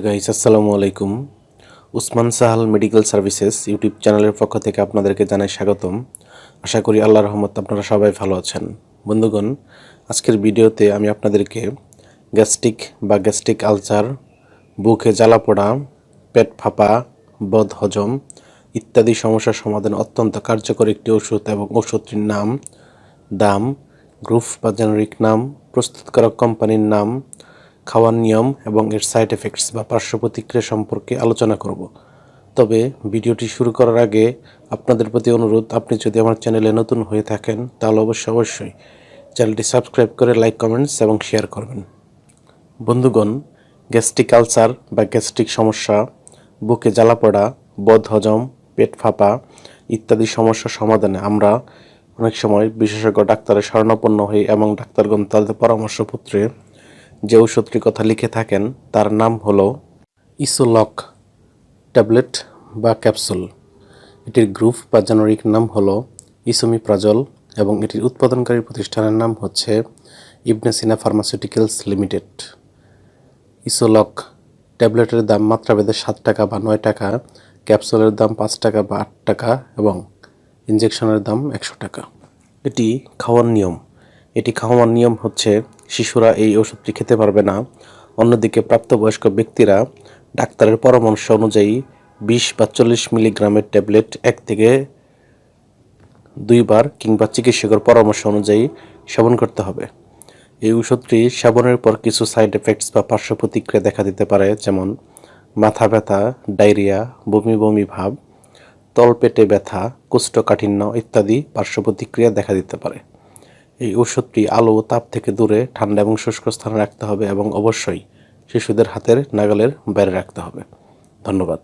Guys আসসালামু আলাইকুম Usman Sahal medical services YouTube চ্যানেলের পক্ষ থেকে আপনাদেরকে জানাই স্বাগতম। আশা করি আল্লাহ রহমত আপনারা সবাই ভালো আছেন। বন্ধুগণ, আজকের ভিডিওতে আমি আপনাদেরকে গ্যাস্ট্রিক বা গ্যাস্ট্রিক আলসার, বুকে জ্বালা পোড়া, পেট ফাঁপা, বদ হজম ইত্যাদি সমস্যার সমাধানে অত্যন্ত কার্যকর একটি ওষুধ এবং ওষুধটির নাম দাম গ্রুপ বা জেনারিক নাম, প্রস্তুতকারক কোম্পানির নাম খাওয়ার নিয়ম এবং এর সাইড এফেক্টস বা পার্শ্ব প্রতিক্রিয়া সম্পর্কে আলোচনা করব। তবে ভিডিওটি শুরু করার আগে আপনাদের প্রতি অনুরোধ, আপনি যদি আমার চ্যানেলে নতুন হয়ে থাকেন, তাহলে অবশ্যই অবশ্যই চ্যানেলটি সাবস্ক্রাইব করে লাইক কমেন্টস এবং শেয়ার করবেন। বন্ধুগণ গ্যাস্ট্রিক আলসার বা গ্যাস্ট্রিক সমস্যা, বুকে জ্বালা পড়া, বদ হজম, পেট ফাঁপা ইত্যাদি সমস্যার সমাধানে আমরা অনেক সময় বিশেষজ্ঞ ডাক্তারের শরণাপন্ন হই এবং ডাক্তারগণ তাদের পরামর্শপত্রে যে ঔষধটির কথা লিখে থাকেন, তার নাম হলো ইসোলক ট্যাবলেট বা ক্যাপসুল। এটির গ্রুপ বা জেনারিক নাম হল হলো ইসোমিপ্রাজল এবং এটির উৎপাদনকারী প্রতিষ্ঠানের নাম হচ্ছে ইবনে সিনা ফার্মাসিউটিক্যালস লিমিটেড। ইসোলক ট্যাবলেটের দাম মাত্রা মাত্রাভেদে সাত টাকা বা নয় টাকা, ক্যাপসুলের দাম পাঁচ টাকা বা আট টাকা এবং ইনজেকশনের দাম একশো টাকা। এটি খাওয়ার নিয়ম। এটি খাওয়ার নিয়ম হচ্ছে শিশুরা এই ওষুধটি খেতে পারবে না। অন্যদিকে প্রাপ্তবয়স্ক ব্যক্তিরা ডাক্তারের পরামর্শ অনুযায়ী বিশ বা চল্লিশ মিলিগ্রামের ট্যাবলেট এক থেকে দুইবার কিংবা চিকিৎসকের পরামর্শ অনুযায়ী সেবন করতে হবে। এই ওষুধটি সেবনের পর কিছু সাইড এফেক্টস বা পার্শ্ব প্রতিক্রিয়া দেখা দিতে পারে, যেমন মাথা ব্যথা, ডায়রিয়া, বমি বমি ভাব, তলপেটে ব্যথা, কোষ্ঠকাঠিন্য ইত্যাদি পার্শ্ব প্রতিক্রিয়া দেখা দিতে পারে। এই ওষুধটি আলো ও তাপ থেকে দূরে, ঠান্ডা এবং শুষ্ক স্থানে রাখতে হবে এবং অবশ্যই শিশুদের হাতের নাগালের বাইরে রাখতে হবে। ধন্যবাদ।